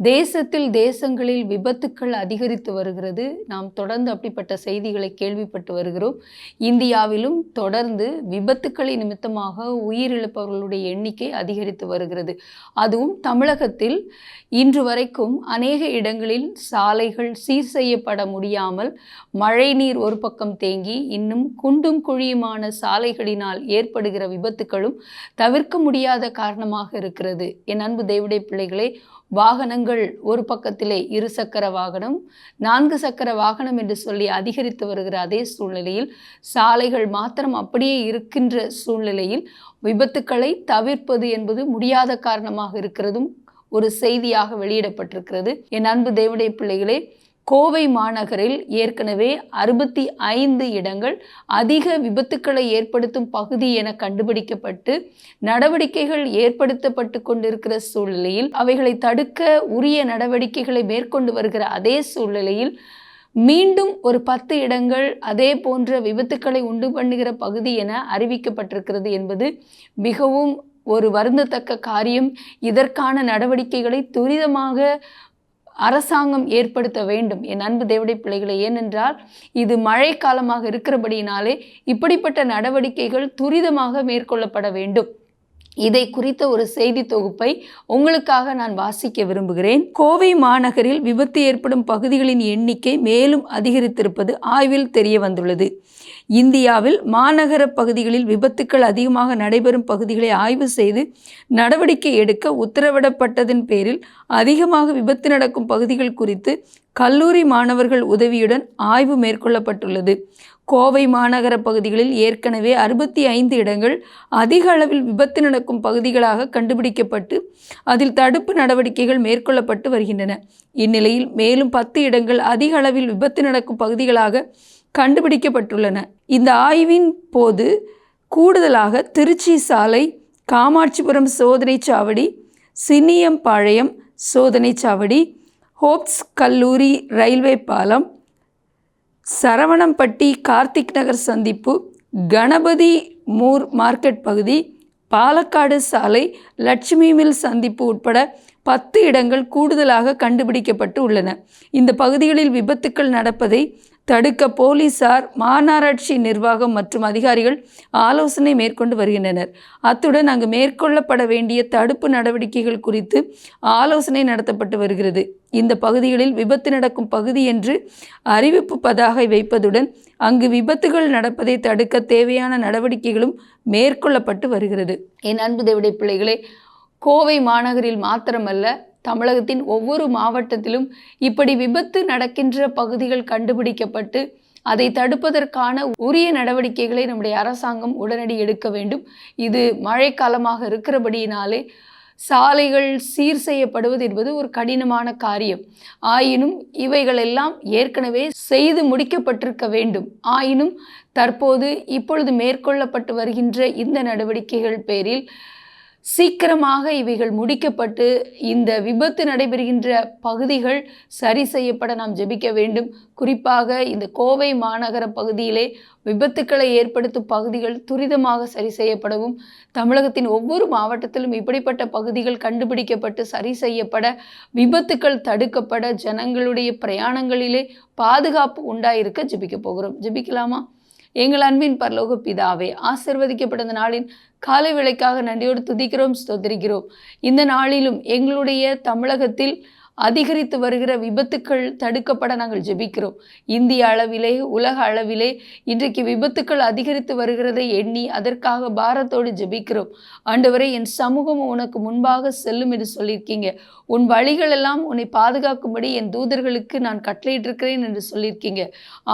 தேசத்தில் தேசங்களில் விபத்துக்கள் அதிகரித்து வருகிறது. நாம் தொடர்ந்து அப்படிப்பட்ட செய்திகளை கேள்விப்பட்டு வருகிறோம். இந்தியாவிலும் தொடர்ந்து விபத்துக்களின் நிமித்தமாக உயிரிழப்பவர்களுடைய எண்ணிக்கை அதிகரித்து வருகிறது. அதுவும் தமிழகத்தில் இன்று வரைக்கும் அநேக இடங்களில் சாலைகள் சீர் செய்யப்பட முடியாமல் மழைநீர் ஒரு பக்கம் தேங்கி இன்னும் குண்டும் குழியுமான சாலைகளினால் ஏற்படுகிற விபத்துக்களும் தவிர்க்க முடியாத காரணமாக இருக்கிறது. என் அன்பு தேவடைய பிள்ளைகளே வாகனங்கள் ஒரு பக்கத்திலே இரு சக்கர வாகனம் நான்கு சக்கர வாகனம் என்று சொல்லி அதிகரித்து வருகிற அதே சூழ்நிலையில் சாலைகள் மாத்திரம் அப்படியே இருக்கின்ற சூழ்நிலையில் விபத்துக்களை தவிர்ப்பது என்பது முடியாத காரணமாக இருக்கிறதும் ஒரு செய்தியாக வெளியிடப்பட்டிருக்கிறது. என் அன்பு தேவடைய பிள்ளைகளே கோவை மாநகரில் ஏற்கனவே அறுபத்தி ஐந்து இடங்கள் அதிக விபத்துக்களை ஏற்படுத்தும் பகுதி என கண்டுபிடிக்கப்பட்டு நடவடிக்கைகள் ஏற்படுத்தப்பட்டு கொண்டிருக்கிற சூழ்நிலையில் அவைகளை தடுக்க உரிய நடவடிக்கைகளை மேற்கொண்டு வருகிற அதே சூழ்நிலையில் மீண்டும் ஒரு பத்து இடங்கள் அதே போன்ற விபத்துக்களை உண்டு பண்ணுகிற பகுதி என அறிவிக்கப்பட்டிருக்கிறது என்பது மிகவும் ஒரு வருந்தத்தக்க காரியம். இதற்கான நடவடிக்கைகளை துரிதமாக அரசாங்கம் ஏற்படுத்த வேண்டும். என் அன்பு தேவடை பிள்ளைகளை ஏனென்றால் இது மழை காலமாக இருக்கிறபடியினாலே இப்படிப்பட்ட நடவடிக்கைகள் துரிதமாக மேற்கொள்ளப்பட வேண்டும். இதை குறித்த ஒரு செய்தி தொகுப்பை உங்களுக்காக நான் வாசிக்க விரும்புகிறேன். கோவை மாநகரில் விபத்து ஏற்படும் பகுதிகளின் எண்ணிக்கை மேலும் அதிகரித்திருப்பது ஆய்வில் தெரிய வந்துள்ளது. இந்தியாவில் மாநகர பகுதிகளில் விபத்துக்கள் அதிகமாக நடைபெறும் பகுதிகளை ஆய்வு செய்து நடவடிக்கை எடுக்க உத்தரவிடப்பட்டதன் பேரில் அதிகமாக விபத்து நடக்கும் பகுதிகள் குறித்து கல்லூரி மாணவர்கள் உதவியுடன் ஆய்வு மேற்கொள்ளப்பட்டுள்ளது. கோவை மாநகர பகுதிகளில் ஏற்கனவே அறுபத்தி ஐந்து இடங்கள் அதிக அளவில் விபத்து நடக்கும் பகுதிகளாக கண்டுபிடிக்கப்பட்டு அதில் தடுப்பு நடவடிக்கைகள் மேற்கொள்ளப்பட்டு வருகின்றன. இந்நிலையில் மேலும் பத்து இடங்கள் அதிக அளவில் விபத்து நடக்கும் பகுதிகளாக கண்டுபிடிக்கப்பட்டுள்ளன. இந்த ஆய்வின் போது கூடுதலாக திருச்சி சாலை காமாட்சிபுரம் சோதனை சாவடி சின்னியம்பாளையம் சோதனை சாவடி ஹோப்ஸ் கல்லூரி ரயில்வே பாலம் சரவணம்பட்டி கார்த்திக் நகர் சந்திப்பு கணபதி மூர் மார்க்கெட் பகுதி பாலக்காடு சாலை லட்சுமி மில் சந்திப்பு உட்பட பத்து இடங்கள் கூடுதலாக கண்டுபிடிக்கப்பட்டு உள்ளன. இந்த பகுதிகளில் விபத்துக்கள் நடப்பதை தடுக்க போலீசார் மாநகராட்சி நிர்வாகம் மற்றும் அதிகாரிகள் ஆலோசனை மேற்கொண்டு வருகின்றனர். அத்துடன் அங்கு மேற்கொள்ளப்பட வேண்டிய தடுப்பு நடவடிக்கைகள் குறித்து ஆலோசனை நடத்தப்பட்டு வருகிறது. இந்த பகுதிகளில் விபத்து நடக்கும் பகுதி என்று அறிவிப்பு பதாகை வைப்பதுடன் அங்கு விபத்துகள் நடப்பதை தடுக்க தேவையான நடவடிக்கைகளும் மேற்கொள்ளப்பட்டு வருகிறது. என் அன்பு தேவடைய பிள்ளைகளே கோவை மாநகரில் மாத்திரமல்ல தமிழகத்தின் ஒவ்வொரு மாவட்டத்திலும் இப்படி விபத்து நடக்கின்ற பகுதிகள் கண்டுபிடிக்கப்பட்டு அதை தடுப்பதற்கான உரிய நடவடிக்கைகளை நம்முடைய அரசாங்கம் உடனடி எடுக்க வேண்டும். இது மழைக்காலமாக இருக்கிறபடியினாலே சாலைகள் சீர் செய்யப்படுவது என்பது ஒரு கடினமான காரியம். ஆயினும் இவைகளெல்லாம் ஏற்கனவே செய்து முடிக்கப்பட்டிருக்க வேண்டும். ஆயினும் தற்போது இப்பொழுது மேற்கொள்ளப்பட்டு வருகின்ற இந்த நடவடிக்கைகள் பேரில் சீக்கிரமாக இவைகள் முடிக்கப்பட்டு இந்த விபத்து நடைபெறுகின்ற பகுதிகள் சரி செய்யப்பட நாம் ஜெபிக்க வேண்டும். குறிப்பாக இந்த கோவை மாநகர பகுதியிலே விபத்துக்களை ஏற்படுத்தும் பகுதிகள் துரிதமாக சரி செய்யப்படவும் தமிழகத்தின் ஒவ்வொரு மாவட்டத்திலும் இப்படிப்பட்ட பகுதிகள் கண்டுபிடிக்கப்பட்டு சரி செய்யப்பட விபத்துக்கள் தடுக்கப்பட ஜனங்களுடைய பிரயாணங்களிலே பாதுகாப்பு உண்டாயிருக்க ஜெபிக்க போகிறோம். ஜெபிக்கலாமா? எங்கள் அன்பின் பரலோக பிதாவே ஆசிர்வதிக்கப்பட்ட நாளின் காலை விலைக்காக நன்றியோடு துதிக்கிறோம் ஸ்தோத்திரிக்கிறோம். இந்த நாளிலும் எங்களுடைய தமிழகத்தில் அதிகரித்து வருகிற விபத்துக்கள் தடுக்கப்பட நாங்கள் ஜெபிக்கிறோம். இந்திய அளவிலே உலக அளவிலே இன்றைக்கு விபத்துக்கள் அதிகரித்து வருகிறதை எண்ணி அதற்காக பாரத்தோடு ஜெபிக்கிறோம். ஆண்டவரே என் சமூகம் உனக்கு முன்பாக செல்லும் என்று சொல்லியிருக்கீங்க. உன் வழிகள் எல்லாம் உன்னை பாதுகாக்கும்படி என் தூதர்களுக்கு நான் கட்டளையிட்டிருக்கிறேன் என்று சொல்லியிருக்கீங்க.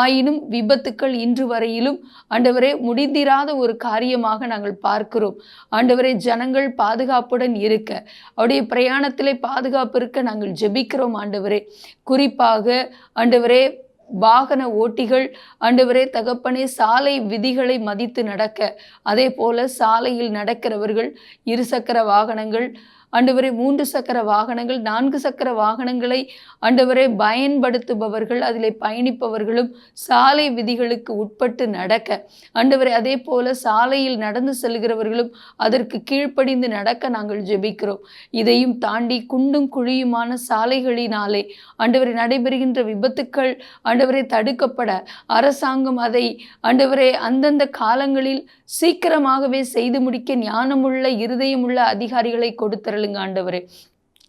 ஆயினும் விபத்துக்கள் இன்று வரையிலும் ஆண்டவரே முடிந்திராத ஒரு காரியமாக நாங்கள் பார்க்கிறோம். ஆண்டவரே ஜனங்கள் பாதுகாப்புடன் இருக்க அவருடைய பிரயாணத்திலே பாதுகாப்பு இருக்க நாங்கள் ஜெபிக்கிறோம் ஆண்டவரே. குறிப்பாக ஆண்டவரே வாகன ஓட்டிகள் ஆண்டவரே தகப்பனே சாலை விதிகளை மதித்து நடக்க. அதே போல சாலையில் நடக்கிறவர்கள் இருசக்கர வாகனங்கள் ஆண்டவரே மூன்று சக்கர வாகனங்கள் நான்கு சக்கர வாகனங்களை ஆண்டவரே பயன்படுத்துபவர்கள் அதிலே பயணிப்பவர்களும் சாலை விதிகளுக்கு உட்பட்டு நடக்க. ஆண்டவரே அதே போல சாலையில் நடந்து செல்கிறவர்களும் அதற்கு கீழ்ப்படிந்து நடக்க நாங்கள் ஜெபிக்கிறோம். இதையும் தாண்டி குண்டும் குழியுமான சாலைகளினாலே ஆண்டவரை நடைபெறுகின்ற விபத்துக்கள் ஆண்டவரை தடுக்கப்பட. அரசாங்கம் அதை ஆண்டவரே அந்தந்த காலங்களில் சீக்கிரமாகவே செய்து முடிக்க ஞானமுள்ள இருதயமுள்ள அதிகாரிகளை கொடுத்தருளுங்க ஆண்டவரே.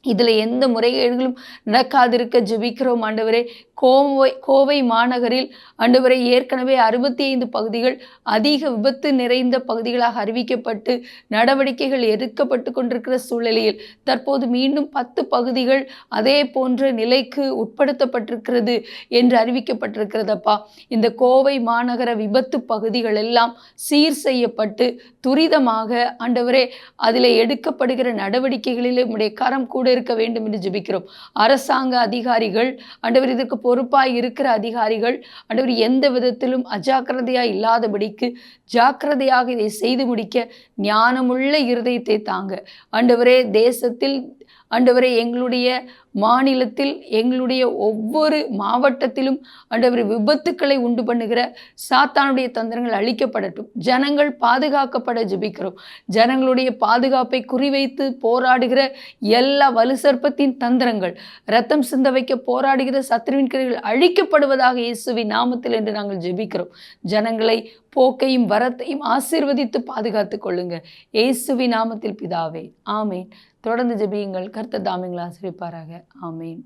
இதில் எந்த முறைகேடுகளும் நடக்காதிருக்க ஜெபிக்கிறோம் ஆண்டவரே. கோவை கோவை மாநகரில் ஆண்டவரை ஏற்கனவே அறுபத்தி ஐந்து பகுதிகள் அதிக விபத்து நிறைந்த பகுதிகளாக அறிவிக்கப்பட்டு நடவடிக்கைகள் எடுக்கப்பட்டு கொண்டிருக்கிற சூழ்நிலையில் தற்போது மீண்டும் பத்து பகுதிகள் அதே போன்ற நிலைக்கு உட்படுத்தப்பட்டிருக்கிறது என்று அறிவிக்கப்பட்டிருக்கிறதப்பா. இந்த கோவை மாநகர விபத்து பகுதிகள் எல்லாம் சீர் செய்யப்பட்டு துரிதமாக ஆண்டவரே அதில் எடுக்கப்படுகிற நடவடிக்கைகளிலே உடைய கரம் கூட இருக்க வேண்டும் என்று ஜெபிக்கிறோம். அரசாங்க அதிகாரிகள் ஆண்டவர் இதற்கு பொறுப்பாக இருக்கிற அதிகாரிகள் ஆண்டவர் எந்த விதத்திலும் அஜாக்கிரதையாக இல்லாதபடிக்கு ஜாக்கிரதையாக இதை செய்து முடிக்க ஞானமுள்ள இருதயத்தை தாங்க. ஆண்டவரே தேசத்தில் ஆண்டவரே எங்களுடைய மாநிலத்தில் எங்களுடைய ஒவ்வொரு மாவட்டத்திலும் ஆண்டவர் விபத்துக்களை உண்டு பண்ணுகிற சாத்தானுடைய தந்திரங்கள் அழிக்கப்படட்டும். ஜனங்கள் பாதுகாக்கப்பட ஜெபிக்கிறோம். ஜனங்களுடைய பாதுகாப்பை குறிவைத்து போராடுகிற எல்லா வலு சர்ப்பத்தின் தந்திரங்கள் ரத்தம் சிந்த வைக்க போராடுகிற சத்ருவின் கிரைகள் அழிக்கப்படுவதாக இயேசுவின் நாமத்தில் என்று நாங்கள் ஜெபிக்கிறோம். ஜனங்களை போக்கையும் வரத்தையும் ஆசீர்வதித்து பாதுகாத்துக் கொள்ளுங்க. இயேசுவி நாமத்தில் பிதாவே ஆமேன். தொடர்ந்து ஜெபியுங்கள். கர்த்த தாமிங்களை ஆசிரிப்பாராக ஆமேன்